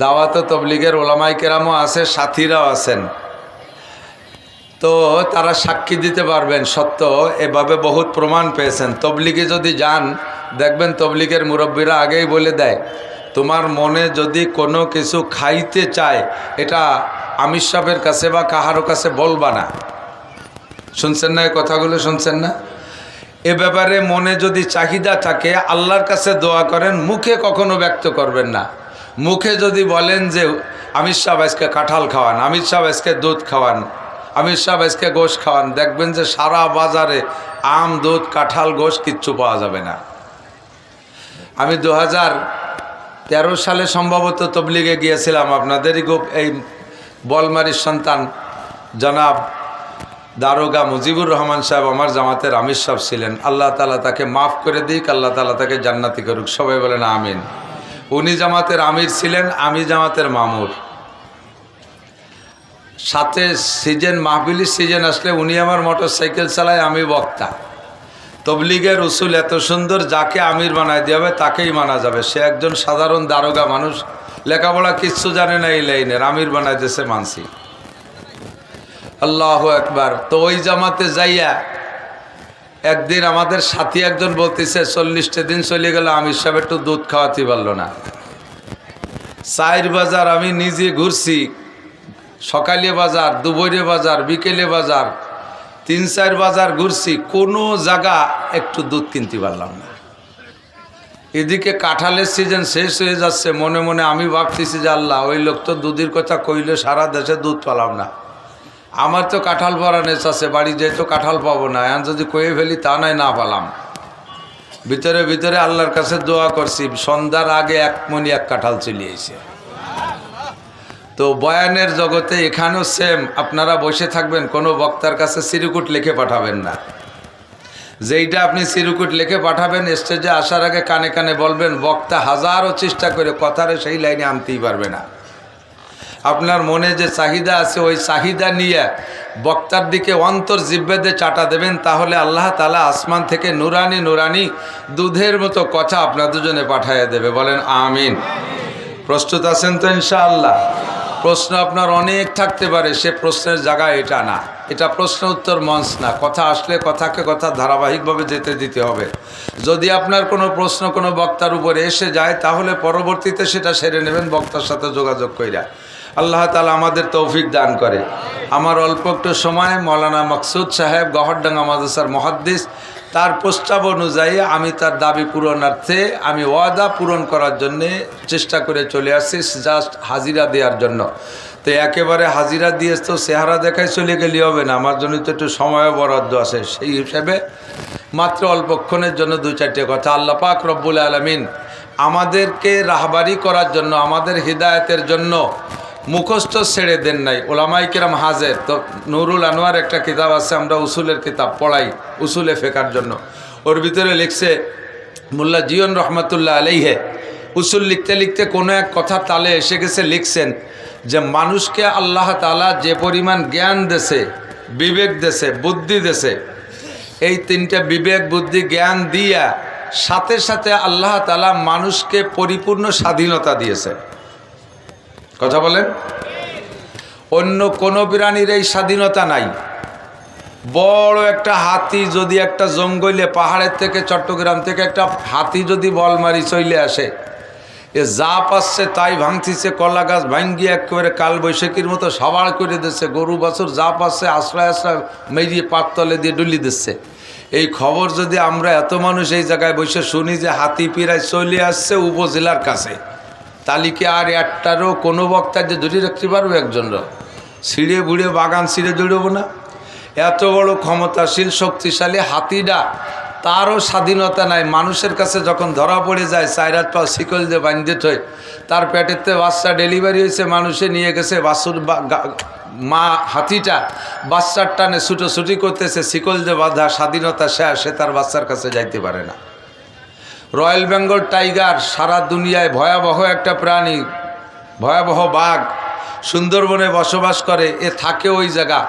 দাওয়াত তবলিগের ওলামাই কেরামও আছে, সাথীরাও আছেন। তো তারা সাক্ষী দিতে পারবেন, সত্য, এভাবে বহুত প্রমাণ পেয়েছেন। তবলিগে যদি যান, দেখবেন তবলিগের মুরব্বীরা আগেই বলে দেয়, তোমার মনে যদি কোনো কিছু খাইতে চায়, এটা আমির সাহেবের কাছে বা কাহারও কাছে বলবা না। শুনছেন না এই কথাগুলো, শুনছেন না? এ ব্যাপারে মনে যদি চাহিদা থাকে, আল্লাহর কাছে দোয়া করেন, মুখে কখনো ব্যক্ত করবেন না। মুখে যদি বলেন যে আমির সাহেব আজকে কাঁঠাল খাওয়ান, আমির সাহেব আজকে দুধ খাওয়ান, আমির সাহেব আজকে গোশ খাওয়ান, দেখবেন যে সারা বাজারে আম, দুধ, কাঁঠাল, গোশ কিচ্ছু পাওয়া যাবে না। আমি দু হাজার তেরো সালে সম্ভবত তবলিগে গিয়েছিলাম আপনাদেরই এই বলমারির সন্তান জনাব দারোগা মুজিবুর রহমান সাহেব, আমার জামাতের আমির সাহেব ছিলেন। আল্লাহ তালা তাকে মাফ করে দিক, আল্লাহ তালা তাকে জান্নাতি করুক। সবাই বলেন আমিন। উনি জামাতের আমির ছিলেন, আমি জামাতের মামুর। সাথে সিজন মাহবিলির সিজন আসলে উনি আমার মোটর সাইকেল চালায়, আমি বক্তা। তবলিগের উসুল এত সুন্দর, যাকে আমির বানায় দিয়ে হবে, তাকেই মানা যাবে। সে একজন সাধারণ দারোগা মানুষ, লেখাপড়া কিচ্ছু জানে না এই লাইনের, আমির বানায় দেশে মানসি আল্লাহ একবার তো ওই জামাতে যাইয়া একদিন আমাদের সাথী একজন বলতেছে, চল্লিশটা দিন চলে গেল আমি সব একটু দুধ খাওয়াতে পারল না। চায়ের বাজার আমি নিজে ঘুরছি। সকালে বাজার, দুপুরে বাজার, বিকেলে বাজার, তিন চার বাজার ঘুরছি। কোনো জায়গা একটু দুধ কিনতে পারলাম না। এদিকে কাঁঠালের সিজন শেষ হয়ে যাচ্ছে। মনে মনে আমি ভাবতেছি যে আল্লাহ, ওই লোক তো দুধের কথা কইলে, সারা দেশে দুধ পালাম না। আমার তো কাঁঠাল পরা নেচ আছে বাড়ি যেয়ে তো কাঁঠাল পাবো না। এখন যদি কয়ে ফেলি, তা নয়, না পালাম। ভিতরে ভিতরে আল্লাহর কাছে দোয়া করছি, সন্ধ্যার আগে এক মনি এক কাঁঠাল চলে এসে। তো বয়ানের জগতে এখানেও সেম আপনারা বসে থাকবেন, কোনো বক্তার কাছে সিরুকুট লিখে পাঠাবেন না। যেইটা আপনি সিরুকুট লিখে পাঠাবেন স্টেজে আসার আগে কানে কানে বলবেন, বক্তা হাজারও চেষ্টা করে কথারে সেই লাইনে আনতেই পারবে না। আপনার মনে যে চাহিদা আছে, ওই চাহিদা নিয়ে বক্তার দিকে অন্তর জিব্বেদে চাটা দেবেন, তাহলে আল্লাহ তালা আসমান থেকে নুরানি নুরানি দুধের মতো কথা আপনার দুজনে পাঠাইয়া দেবে। বলেন, আমিন। প্রস্তুত আছেন তো ইনশাআল্লাহ? প্রশ্ন আপনার অনেক থাকতে পারে, সে প্রশ্নের জায়গা এটা না। এটা প্রশ্ন উত্তর মঞ্চ না। কথা আসলে কথাকে কথা ধারাবাহিকভাবে যেতে দিতে হবে। যদি আপনার কোনো প্রশ্ন কোনো বক্তার উপরে এসে যায়, তাহলে পরবর্তীতে সেটা সেরে নেবেন, বক্তার সাথে যোগাযোগ কইরা। আল্লাহ তালা আমাদের তৌফিক দান করে। আমার অল্প একটু সময় মৌলানা মকসুদ সাহেব গহরডাঙ্গা মাদ্রাসার মহাদ্দিস, তার প্রস্তাব অনুযায়ী আমি তার দাবি পূরণার্থে আমি ওয়াদা পূরণ করার জন্যে চেষ্টা করে চলে আসছি জাস্ট হাজিরা দেওয়ার জন্য। তো একেবারে হাজিরা দিয়ে তো চেহারা দেখায় চলে গেলে হবে না, আমার জন্য তো একটু সময়ও বরাদ্দ আছে। সেই হিসাবে মাত্র অল্পক্ষণের জন্য দু চারটে কথা। আল্লাহ পাক রব্বুল আলমিন আমাদেরকে রাহবারি করার জন্য, আমাদের হৃদায়তের জন্য মুখস্থ ছেড়ে দেন নাই। ওলামাই কিরাম হাজের, তো নুরুল আনোয়ার একটা কিতাব আছে, আমরা উসুলের কিতাব পড়াই, উসুলে ফেকার জন্য। ওর ভিতরে লিখছে, মোল্লা জিয়ন রহমতুল্লাহ আলাইহে উসুল লিখতে লিখতে কোনো এক কথা তালে এসে গেছে, লিখছেন যে, মানুষকে আল্লাহ তালা যে পরিমাণ জ্ঞান দেছে, বিবেক দেছে, বুদ্ধি দেছে, এই তিনটে বিবেক, বুদ্ধি, জ্ঞান দিয়া সাথে সাথে আল্লাহ তালা মানুষকে পরিপূর্ণ স্বাধীনতা দিয়েছে। কথা বলেন অন্য কোনো প্রাণীর এই স্বাধীনতা নাই। বড় একটা হাতি যদি একটা জঙ্গলে, পাহাড়ের থেকে চট্টগ্রাম থেকে একটা হাতি যদি বল মারি চলে আসে, এ যা পাচ্ছে তাই ভাঙতিছে, কলা গাছ ভাঙ্গিয়ে একেবারে কাল বৈশাখীর মতো সবার করে দিচ্ছে, গরু বাছুর যা পাচ্ছে আশ্রয় আশ্রয় মেরিয়ে পাততলে দিয়ে ডুলি দিচ্ছে। এই খবর যদি আমরা এত মানুষ এই জায়গায় বসে শুনি যে হাতি পিরায় চলে আসছে উপজেলার কাছে তালিকে আর একটারও কোনো বক্তা যে ধরে রাখতে পারব একজনরা ছিঁড়ে বুড়ে বাগান ছিঁড়ে দৌড়বো না। এত বড় ক্ষমতাশীল, শক্তিশালী হাতিটা তারও স্বাধীনতা নাই। মানুষের কাছে যখন ধরা পড়ে যায় চাইরাত পা শিকল দিয়ে বান্ধে থই। তার পেটেতে বাচ্চা ডেলিভারি হয়েছে, মানুষে নিয়ে গেছে বাসুর মা হাতিটা। বাচ্চার টানে ছুটোছুটি করতেছে, শিকল দিয়ে বাঁধা স্বাধীনতা সে তার বাচ্চার কাছে যাইতে পারে না। রয়্যাল বেঙ্গল টাইগার সারা দুনিয়ায় ভয়াবহ একটা প্রাণী, ভয়াবহ বাঘ সুন্দরবনে বসবাস করে, এ থাকে ওই জায়গা।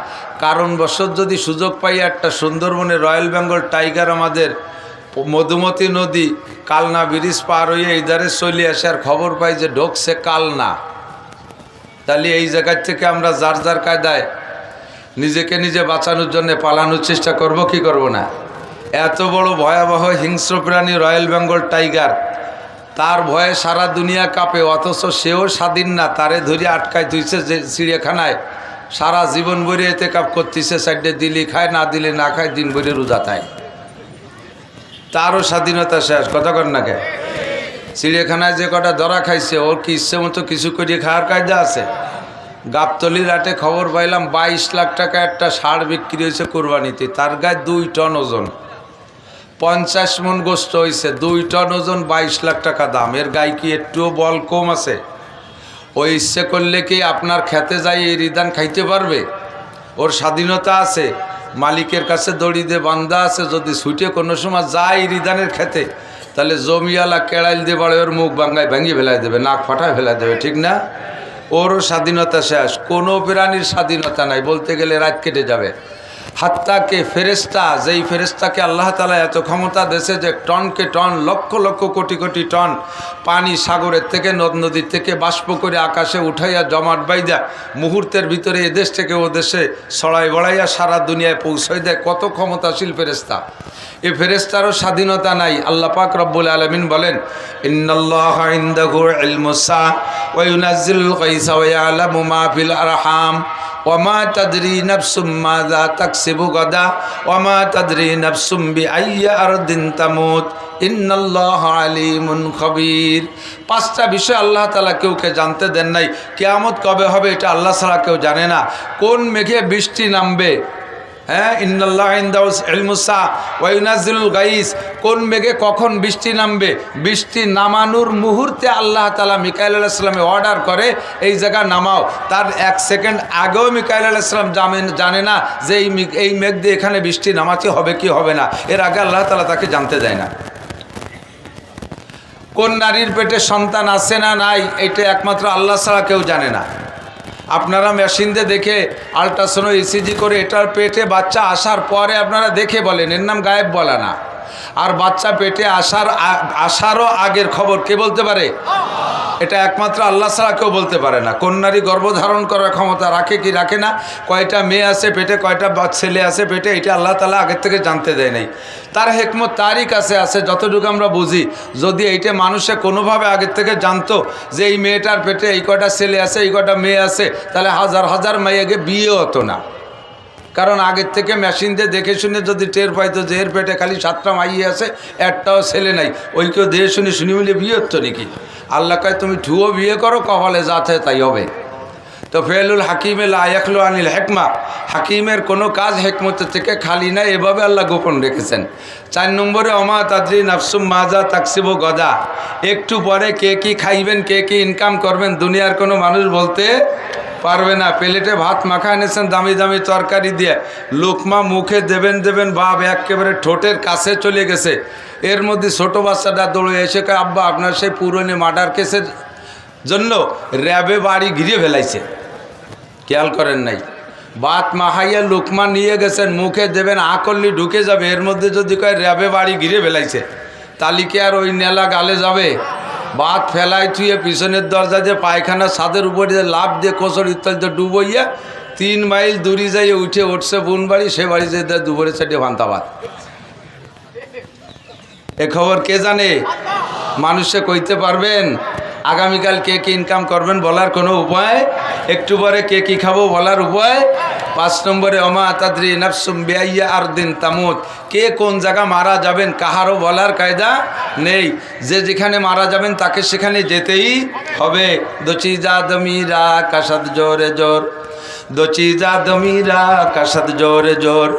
কারণবশত যদি সুযোগ পাই একটা সুন্দরবনে রয়্যাল বেঙ্গল টাইগার আমাদের মধুমতি নদী, কালনা ব্রিজ পার হয়ে ইধারে চলে আসে আর খবর পাই যে ঢোকছে কালনা। তাহলে এই জায়গার থেকে আমরা যার যার কায়দায় নিজেকে নিজে বাঁচানোর জন্য পালানোর চেষ্টা করব, কি করব না? এত বড় ভয়াবহ হিংস্র প্রাণী রয়্যাল বেঙ্গল টাইগার। তার ভয়ে সারা দুনিয়া কাঁপে, অথচ সেও স্বাধীন না, তারে ধরে আটকায় তুইছে যে চিড়িয়াখানায়। সারা জীবন ভরে এতে কাপ করতেছে সাইডে দিলি খায়, না দিলে না খায়, দিন ভরে রোজা খায় তারও স্বাধীনতা শেষ, কথা কর না কে চিড়িয়াখানায় যে কটা ধরা খাইছে, ওর কি ইচ্ছে মতো কিছু করিয়ে খাওয়ার কায়দা আছে? গাবতলির হাটে খবর পাইলাম, বাইশ লাখ টাকা একটা ষাঁড় বিক্রি হয়েছে কোরবানিতে, তার গায়ে দুই টন ওজন। পঞ্চাশ মন গোস্ত হয়েছে দুই টন ওজন বাইশ লাখ টাকা দাম। এর গায়ে কি একটুও বল কম আছে? ওই ইচ্ছে করলে কি আপনার খেতে যাই এই রিদান খাইতে পারবে? ওর স্বাধীনতা আছে, মালিকের কাছে দড়ি দিয়ে বান্ধা আছে, যদি ছুটে কোনো সময় যায় রিদানের খেতে, তাহলে জমিয়ালা কেড়াইল দিয়ে বাড়ে, ওর মুখ ভাঙ্গায় ভেঙে ফেলাই দেবে, নাক ফাটায় ফেলাই দেবে, ঠিক না? ওরও স্বাধীনতা শেষ, কোনো প্রাণীর স্বাধীনতা নাই, বলতে গেলে রাত কেটে যাবে। হাত্তাকে ফেরেস্তা যেই ফেরেস্তাকে আল্লাহ তালা এত ক্ষমতা দেশে যে টনকে টন, লক্ষ লক্ষ কোটি কোটি টন পানি সাগরের থেকে, নদ নদীর থেকে, বাষ্প করে আকাশে উঠাইয়া জমাট বাইদা মুহূর্তের ভিতরে এদেশ থেকে ও দেশে ছড়াই বড়াইয়া সারা দুনিয়ায় পৌঁছাই দেয় কত ক্ষমতাশীল ফেরেস্তা এ ফেরেস্তারও স্বাধীনতা নাই। আল্লাহ পাক রব্বুল আলমিন বলেন, ইন্নাল্লাহ ওমা তদ্রি নফসুম মাদা তাকসিবু গদা, ওমা তদ্রি নফসুম আর দিন তামুত, ইন্নাল্লাহ আলিমুন খবির। পাঁচটা বিষয় আল্লাহ তালা কেউ কে জানতে দেন নাই। কেয়ামত কবে হবে এটা আল্লাহ ছাড়া কেউ জানে না। কোন মেঘে বৃষ্টি নামবে? হ্যাঁ ইন্দাউস এলমুসা ওয়াইনাজিলুল গাইস। কোন মেঘে কখন বৃষ্টি নামবে? বৃষ্টি নামানোর মুহূর্তে আল্লাহ তালা মিকাইল আলাইসলামে অর্ডার করে, এই জায়গা নামাও। তার এক সেকেন্ড আগেও মিকাইল আলাইসলাম জানেন জানে না যে এই এই মেঘ দিয়ে এখানে বৃষ্টি নামাতে হবে কি হবে না। এর আগে আল্লাহ তালা তাকে জানতে দেয় না। কোন নারীর পেটে সন্তান আছে না নাই, এটা একমাত্র আল্লাহ ছাড়া কেউ জানে না। আপনারা মেশিন দিয়ে দেখে আলট্রাসাউন্ড ইসিজি করে এটার পেটে বাচ্চা আসার পরে আপনারা দেখে বলেন। এর নাম গায়েব বলা না। আর বাচ্চা পেটে আসার আসারও আগের খবর কে বলতে পারে? এটা একমাত্র আল্লাহ ছাড়া কেউ বলতে পারে না। কোন নারী গর্ভধারণ করার ক্ষমতা রাখে কি রাখে না? কয়টা মেয়ে আছে পেটে, কয়টা ছেলে আছে পেটে, এটা আল্লাহ তালা আগের থেকে জানতে দেয় নাই। তার হেকমত তারই কাছে আছে, যতটুকু আমরা বুঝি। যদি এইটা মানুষে কোনোভাবে আগের থেকে জানতো যে এই মেয়েটার পেটে এই কয়টা ছেলে আছে, এই কয়টা মেয়ে আছে, তাহলে হাজার হাজার মেয়েকে বিয়ে হতো না। কারণ আগের থেকে মেশিন দিয়ে দেখে শুনে যদি টের পাইতো যে এর পেটে খালি সাতটা মাইয়ে আছে, একটাও ছেলে নাই। ওই কেউ দেখে শুনে শুনি মিলে বিয়ে হতো নাকি? আল্লাহ কয়, তুমি ঠুয়ো বিয়ে করো, কপালে যাতে তাই হবে। তো ফেলুল হাকিমে লায়াকলু আনিল হেকমা। হাকিমের কোনো কাজ হেকমতের থেকে খালি না এভাবে আল্লাহ গোপন রেখেছেন। চার নম্বরে, অমা তাদ্রি নাফসুম মাজা তাকসিব গদা। একটু পরে কে কি খাইবেন, কে কি ইনকাম করবেন, দুনিয়ার কোনো মানুষ বলতে পারবে না। প্লেটে ভাত মাখা এনেছেন দামি দামি তরকারি দিয়ে। লোকমা মুখে দেবেন দেবেন বাপ একেবারে ঠোঁটের কাছে চলে গেছে। এর মধ্যে ছোটো বাচ্চাটা দৌড়ে এসে আব্বা, আপনার সেই পুরনো মার্ডার কেসের জন্য র্যাবে বাড়ি ঘিরে ফেলাইছে। খেয়াল করেন নাই। বাত মাহাইয়া লোকমা নিয়ে গেছেন, মুখে দেবেন আকল্লি ঢুকে যাবে। এর মধ্যে যদি কয়, র্যাবে বাড়ি ঘিরে ফেলাইছে তালিকে আর ওই নেলা গালে যাবে? বাত ফেলাই থুয়ে পিছনের দরজা দিয়ে পায়খানা ছাদের উপরে দিয়ে লাভ দিয়ে কোচর ইত্যাদি ডুবইয়া, তিন মাইল দূরে যাইয়ে উঠে উঠছে বোন বাড়ি, সে বাড়ি যেতে দুপুরে চারটে ভান্তাবাদ এ খবর কে জানে? মানুষে কইতে পারবেন, আগামীকাল কে কি ইনকাম করবেন বলার কোনো উপায়? একটু পরে কে কি খাব বলার উপায়? পাঁচ নম্বরে, অমা তাদ্রি নাফসুম বেআইয়া আর দিন তামুদ কে কোন জায়গা মারা যাবেন কাহারও বলার কায়দা নেই। যে যেখানে মারা যাবেন তাকে সেখানে যেতেই হবে। দচি দমিরা, কাসাদ জোরে জোর। দচি যা দমিরা, কাসাদ জোরে জোর।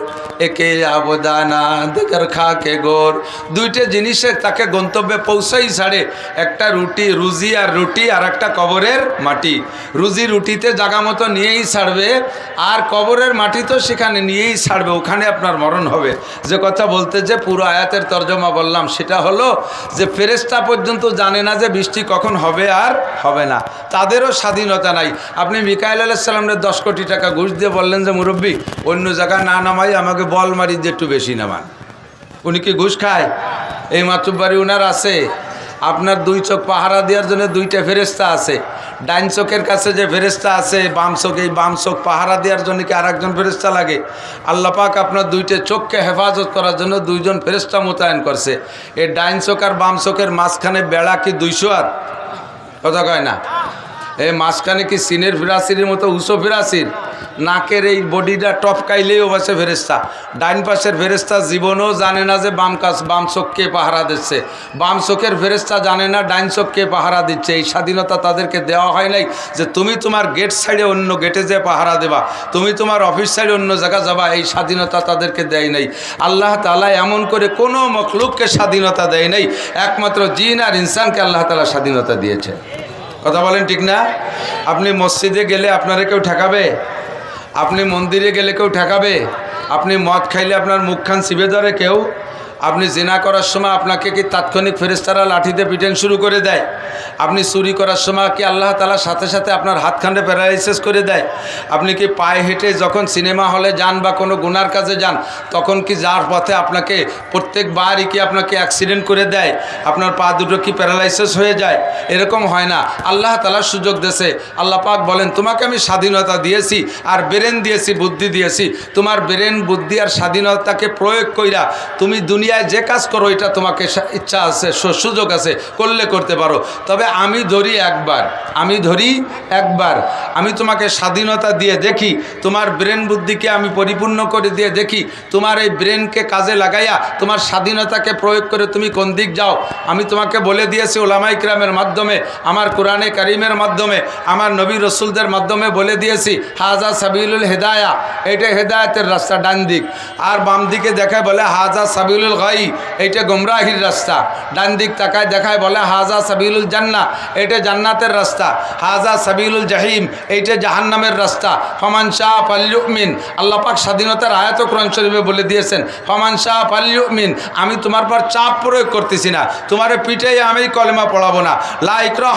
একে আবদানা দেখর খাকে গোর। দুইটা জিনিসে তাকে গন্তব্যে পৌঁছাই ছাড়ে। একটা রুটি, রুজি আর রুটি, আর একটা কবরের মাটি। রুজি রুটিতে জাগা মতো নিয়েই ছাড়বে, আর কবরের মাটি তো সেখানে নিয়েই ছাড়বে, ওখানে আপনার মরণ হবে। যে কথা বলতে যে পুরো আয়াতের তর্জমা বললাম, সেটা হলো যে ফেরেস্তা পর্যন্ত জানে না যে বৃষ্টি কখন হবে আর হবে না। তাদেরও স্বাধীনতা নাই। আপনি মিকাইল আলাইসাল্লামের দশ কোটি টাকা ঘুষ দিয়ে বললেন যে মুরব্বী, অন্য জায়গায় না নামাই আমাকে বল মারি দিয়ে একটু বেশি নামান উনি কি ঘুষ খায়? এই মাতুব্বাড়ি উনার আছে। আপনার দুই চোখ পাহারা দেওয়ার জন্য দুইটা ফেরেস্তা আছে। ডাইন চোখের কাছে যে ফেরেস্তা আছে, বাম চোখ এই বাম চোখ পাহারা দেওয়ার জন্য কি আর একজন ফেরেস্তা লাগে? আল্লাহ পাক আপনার দুইটা চোখকে হেফাজত করার জন্য দুইজন ফেরেস্তা মোতায়েন করছে। এই ডাইন চোখ আর বাম চোখের মাঝখানে বেড়া কি দুইশো হাত কথা কয় না। এই মাঝখানে কি সিনের ফিরাসির মতো উঁচু ফিরাসির? নাকের এই বডিটা টপকাইলেই ও বাসে ফেরেস্তা ডাইন পাশের ফেরেস্তা জীবনও জানে না যে বাম কাজ বাম চোখকে পাহারা দিচ্ছে। বাম চোখের ফেরেস্তা জানে না ডাইন চোখকে পাহারা দিচ্ছে। এই স্বাধীনতা তাদেরকে দেওয়া হয় নাই যে তুমি তোমার গেট সাইডে অন্য গেটে যে পাহারা দেবা। তুমি তোমার অফিস সাইডে অন্য জায়গা যাবা। এই স্বাধীনতা তাদেরকে দেয় নাই। আল্লাহ তালা এমন করে কোনো মখলুককে স্বাধীনতা দেয় নাই। একমাত্র জিন আর ইনসানকে আল্লাহ তালা স্বাধীনতা দিয়েছে। কথা বলেন ঠিক না? আপনি মসজিদে গেলে আপনারা কেউ ঠেকাবে? আপনি মন্দিরে গেলে কেউ ঠেকাবে? আপনি মদ খাইলে আপনার মুখখান শিবে ধরে কেউ? আপনি জেনা করার সময় আপনাকে কি তাৎক্ষণিক ফেরেস্তারা লাঠিতে পিটেন শুরু করে দেয়? আপনি চুরি করার সময় কি আল্লাহ তালার সাথে সাথে আপনার হাতখান্ডে প্যারালাইসিস করে দেয়? আপনি কি পায়ে হেঁটে যখন সিনেমা হলে যান বা কোনো গুনার কাজে যান, তখন কি যার পথে আপনাকে প্রত্যেকবারই কি আপনাকে অ্যাক্সিডেন্ট করে দেয়? আপনার পা দুটো কি প্যারালাইসিস হয়ে যায়? এরকম হয় না। আল্লাহ তালার সুযোগ দেশে। আল্লাহ পাক বলেন, তোমাকে আমি স্বাধীনতা দিয়েছি আর ব্রেন দিয়েছি, বুদ্ধি দিয়েছি। তোমার ব্রেন, বুদ্ধি আর স্বাধীনতাকে প্রয়োগ কইরা তুমি দুনিয়ায় যে কাজ করো, এটা তোমাকে ইচ্ছা আছে সুযোগ আছে, করলে করতে পারো। তবে আমি ধরি একবার, আমি ধরি একবার। আমি তোমাকে স্বাধীনতা দিয়ে দেখি, তোমার ব্রেন বুদ্ধিকে আমি পরিপূর্ণ করে দিয়ে দেখি, তোমার এই ব্রেনকে কাজে লাগাইয়া, তোমার স্বাধীনতাকে প্রয়োগ করে তুমি কোন দিক যাও। আমি তোমাকে বলে দিয়েছি ওলামা ইকরামের মাধ্যমে, আমার কোরআনে কারিমের মাধ্যমে, আমার নবী রসুলদের মাধ্যমে বলে দিয়েছি হাজা সাবিলুল হেদায়া। এটা হেদায়তের রাস্তা, ডান দিক। আর বাম দিকে দেখায় বলে হাজা সাবিলুল গাই এইটা গোমরাহির রাস্তা। ডান দিক তাকায় দেখায় বলে, হাজা সাবিলুল জান্না এটা জান্নাতের রাস্তা। হাজা সাবিলুল জাহিম। এইটা জাহান্নামের রাস্তা। ফমান শাহ পাল্লুমিন আল্লাহ পাক স্বাধীনতার আয়াত কোরআন শরীফে বলে দিয়েছেন, ফমান শাহ পাল্লুমিন আমি তোমার পর চাপ প্রয়োগ করতেছি না। তোমার পিঠেই আমি কলেমা পড়াবো না। লা ইকরা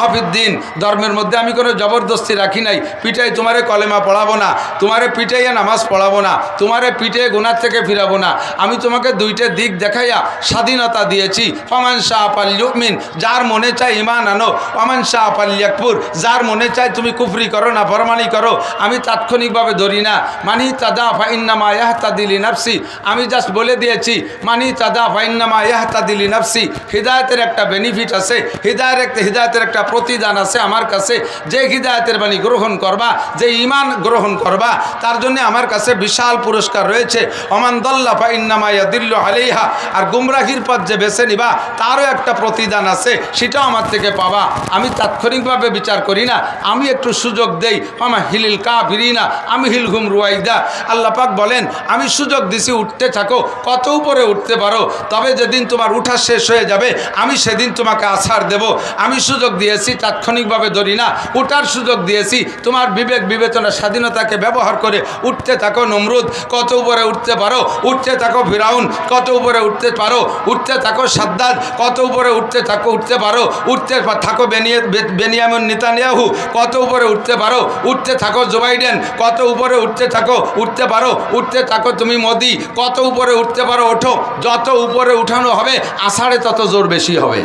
ধর্মের মধ্যে আমি কোনো জবরদস্তি রাখি নাই। পিঠাই তোমারে কলেমা পড়াবো না। তোমারে পিঠাইয়া নামাজ পড়াবো না। তোমারে পিঠে গুনার থেকে ফিরাবো না। আমি তোমাকে দুইটা দিক দেখাইয়া স্বাধীনতা দিয়েছি। ফমান শাহ পাল্লুমিন যার মনে চায় ইমান আনো। ফমান শাহ পাল্লিয়াকপুর যার মনে চায় তুমি কুফরি করো না, ফরমানি করো। আমি তাৎক্ষণিকভাবে ধরি না। মানি তাদা ফাইন্নামা ইয়াহতা দিলি নাফসি আমি জাস্ট বলে দিয়েছি, মানি তাদা ফাইন্নামা ইয়াহতা দিলি নাফসি হৃদায়তের একটা বেনিফিট আছে হৃদায়ের একটা হৃদায়তের একটা প্রতিদান আছে আমার কাছে। যে হৃদায়তের বাণী গ্রহণ করবা, যে ইমান গ্রহণ করবা, তার জন্য আমার কাছে বিশাল পুরস্কার রয়েছে। অমান দল্লা ফাইন্নামা ইয়াদিল্লু আলাইহা। আর গুমরাহির পথ যে বেছে নিবা, তারও একটা প্রতিদান আছে, সেটাও আমার থেকে পাবা। আমি তাৎক্ষণিকভাবে বিচার করি না, আমি একটু সুযোগ দেই। আমা হিলিল কা না আমি হিল ঘুম রুয়াইদা। আল্লাহ পাক বলেন, আমি সুযোগ দিছি, উঠতে থাকো, কত উপরে উঠতে পারো, তবে যেদিন তোমার উঠা শেষ হয়ে যাবে, আমি সেদিন তোমাকে আছাড় দেব। আমি সুযোগ দিয়েছি, তাৎক্ষণিকভাবে ধরি না, উঠার সুযোগ দিয়েছি, তোমার বিবেক বিবেচনা স্বাধীনতাকে ব্যবহার করে উঠতে থাকো, নমরুদ, কত উপরে উঠতে পারো, উঠতে থাকো ফিরাউন, কত উপরে উঠতে পারো, উঠতে থাকো সাদ্দাদ কত উপরে উঠতে থাকো, উঠতে পারো, উঠতে থাকো বেনিয়ে বে- বেনিয়ামিন নেতানিয়াহু, কত উপরে উঠতে পারো, উঠতে থাকো জো বাইডেন কত উপরে উঠতে থাকো, উঠতে পারো, উঠতে থাকো তুমি মোদি, কত উপরে উঠতে পারো, ওঠো, যত উপরে উঠানো হবে, আষাঢ়ে তত জোর বেশি হবে।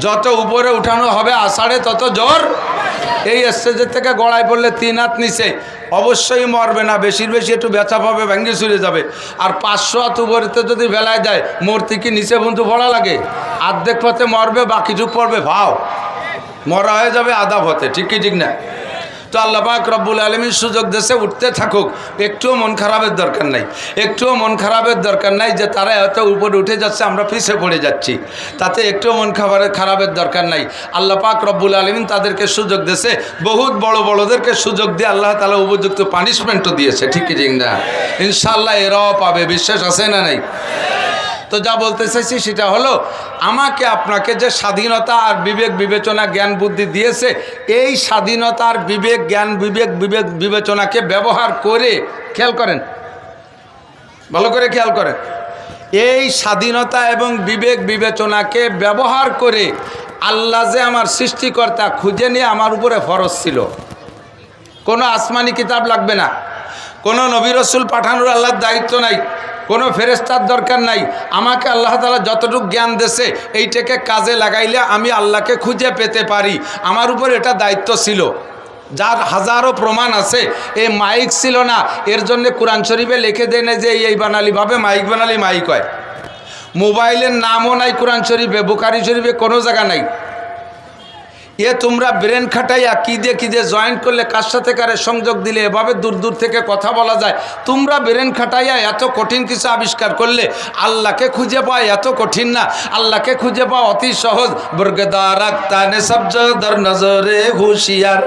যত উপরে উঠানো হবে, আষাঢ়ে তত জোর এই স্টেজের থেকে গড়ায় পড়লে তিন হাত নিচে, অবশ্যই মরবে না, বেশির বেশি একটু ব্যথা পাবে, ভেঙে চুরে যাবে। আর পাঁচশো হাত উপরেতে যদি বেলায় দেয় মূর্তি কি নিচে বন্ধু পড়া লাগে? আর্ধেক পথে মরবে, বাকিটুক পড়বে, ভাও। মরা হয়ে যাবে আধা পথে, ঠিক কি, ঠিক না? তো আল্লাহ পাক রব্বুল আলমীর সুযোগ দেশে উঠতে থাকুক। একটুও মন খারাপের দরকার নাই। একটুও মন খারাপের দরকার নাই যে তারা এত উপরে উঠে যাচ্ছে, আমরা পিছিয়ে পড়ে যাচ্ছি। তাতে একটুও মন খাবারের খারাপের দরকার নাই। আল্লাহ পাক রব্বুল আলমিন তাদেরকে সুযোগ দেশে, বহুত বড় বড়দেরকে সুযোগ দিয়ে আল্লাহ তালা উপযুক্ত পানিশমেন্টও দিয়েছে। ঠিক না? ইনশাল্লাহ এরাও পাবে। বিশ্বাস আছে না নাই? তো যা বলতে চাইছি সেটা হলো, আমাকে আপনাকে যে স্বাধীনতা আর বিবেক বিবেচনা জ্ঞান বুদ্ধি দিয়েছে, এই স্বাধীনতার বিবেক জ্ঞান বিবেক বিবেক বিবেচনাকে ব্যবহার করে খেয়াল করেন। ভালো করে খেয়াল করেন। এই স্বাধীনতা এবং বিবেক বিবেচনাকে ব্যবহার করে আল্লাহ যে আমার সৃষ্টিকর্তা খুঁজে নিয়ে আমার উপরে ফরজ ছিল। কোনো আসমানি কিতাব লাগবে না। কোনো নবী রসুল পাঠানোর আল্লাহর দায়িত্ব নাই। কোনো ফেরেস্তার দরকার নাই। আমাকে আল্লাহ তালা যতটুকু জ্ঞান দেশে এইটাকে কাজে লাগাইলে আমি আল্লাহকে খুঁজে পেতে পারি। আমার উপর এটা দায়িত্ব ছিল। যার হাজারো প্রমাণ আছে, এ মাইক ছিল না। এর জন্য কোরআন শরীফে লিখে দেয় না যে, এই বানালিভাবে মাইক বানালি মাইক হয়। মোবাইলের নামও নাই কোরআন শরীফে বুকারি শরীফে কোনো জায়গা নাই। এ তোমরা ব্রেন খাটাইয়া কী দিয়ে কী দিয়ে জয়েন্ট করলে, কার সাথে কারে সংযোগ দিলে, এভাবে দূর দূর থেকে কথা বলা যায়। তোমরা ব্রেন খাটাইয়া এত কঠিন কিছু আবিষ্কার করলে, আল্লাহকে খুঁজে পাওয়া এত কঠিন না। আল্লাহকে খুঁজে পাওয়া অতি সহজ। বর্গদার আক্তানে সবজ দর নজরে হুশিয়ার।